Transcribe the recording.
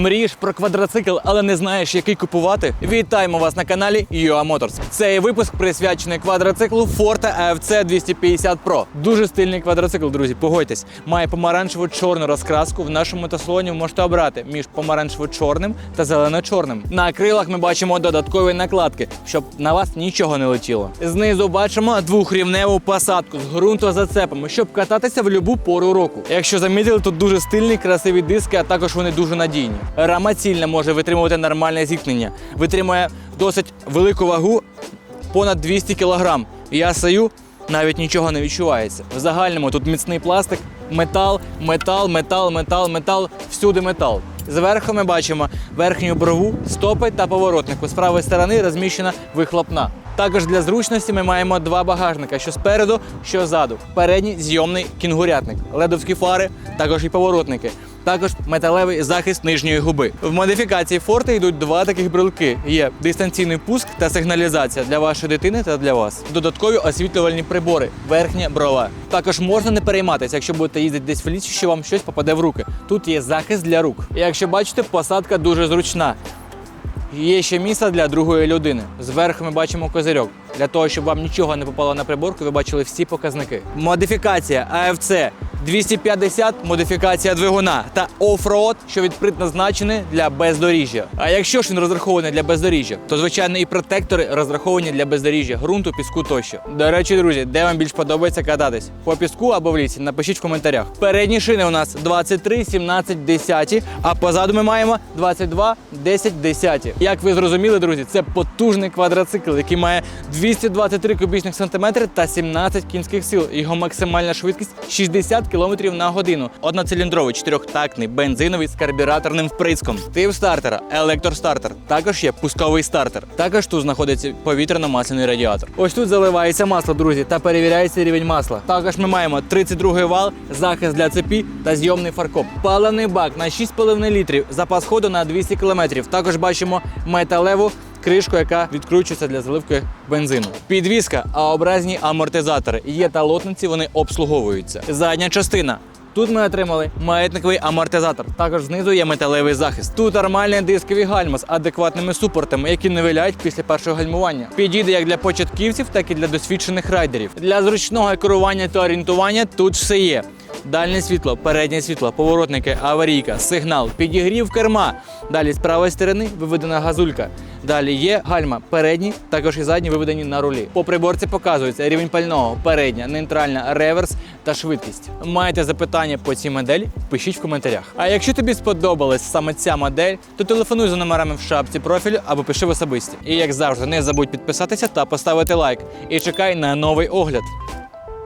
Мрієш про квадроцикл, але не знаєш, який купувати? Вітаємо вас на каналі UA Motors. Цей випуск присвячений квадроциклу Forte AFC 250 Pro. Дуже стильний квадроцикл, друзі. Погодьтесь, має помаранчево чорну розкраску. В нашому мотослоні ви можете обрати між помаранчево-чорним та зелено-чорним. На крилах ми бачимо додаткові накладки, щоб на вас нічого не летіло. Знизу бачимо двохрівневу посадку з ґрунтозацепами, щоб кататися в будь-яку пору року. Якщо замітили, тут дуже стильні, красиві диски, а також вони дуже надійні. Рама цільна може витримувати нормальне зіткнення. Витримує досить велику вагу понад 200 кг. Я стою, навіть нічого не відчувається. В загальному тут міцний пластик, метал, метал, метал, метал, метал, всюди метал. Зверху ми бачимо верхню брову, стопи та поворотнику. З правої сторони розміщена вихлопна. Також для зручності ми маємо два багажника: що спереду, що ззаду. Передній зйомний кінгурятник, ледовські фари, також і поворотники. Також металевий захист нижньої губи. В модифікації Forte йдуть два таких брелки: є дистанційний пуск та сигналізація для вашої дитини та для вас. Додаткові освітлювальні прибори, верхня брова. Також можна не перейматися, якщо будете їздити десь в лісі, що вам щось попаде в руки. Тут є захист для рук. Якщо бачите, посадка дуже зручна. Є ще місце для другої людини. Зверху ми бачимо козирьок. Для того, щоб вам нічого не попало на приборку, ви бачили всі показники. Модифікація AFC 250, модифікація двигуна та оффроуд, що предназначений для бездоріжжя. А якщо ж він розрахований для бездоріжжя, то звичайно і протектори розраховані для бездоріжжя, ґрунту, піску тощо. До речі, друзі, де вам більш подобається кататись? По піску або в лісі? Напишіть в коментарях. Передні шини у нас 23, 17, 10, а позаду ми маємо 22, 10, 10. Як ви зрозуміли, друзі, це потужний квадроцикл, який має 223 кубічних сантиметри та 17 кінських сил. Його максимальна швидкість 60 км на годину. Одноциліндровий чотирьохтактний бензиновий з карбюраторним вприском. Тип стартера електростартер. Також є пусковий стартер. Також тут знаходиться повітряно-масляний радіатор. Ось тут заливається масло, друзі, та перевіряється рівень масла. Також ми маємо 32-й вал, захист для цепі та зйомний фаркоп. Паливний бак на 6,5 літрів, запас ходу на 200 км. Також бачимо металеву кришку, яка відкручується для заливки бензину. Підвізка, А-образні амортизатори. Є талотниці, вони обслуговуються. Задня частина. Тут ми отримали маятниковий амортизатор. Також знизу є металевий захист. Тут нормальні дискові гальма з адекватними супортами, які не виляють після першого гальмування. Підійде як для початківців, так і для досвідчених райдерів. Для зручного керування та орієнтування тут все є. Дальнє світло, переднє світло, поворотники, аварійка, сигнал, підігрів керма. Далі з правої сторони виведена газулька. Далі є гальма передні, також і задні виведені на рулі. По приборці показується рівень пального, передня, нейтральна, реверс та швидкість. Маєте запитання по цій моделі? Пишіть в коментарях. А якщо тобі сподобалась саме ця модель, то телефонуй за номерами в шапці профілю або пиши в особисті. І як завжди, не забудь підписатися та поставити лайк. І чекай на новий огляд.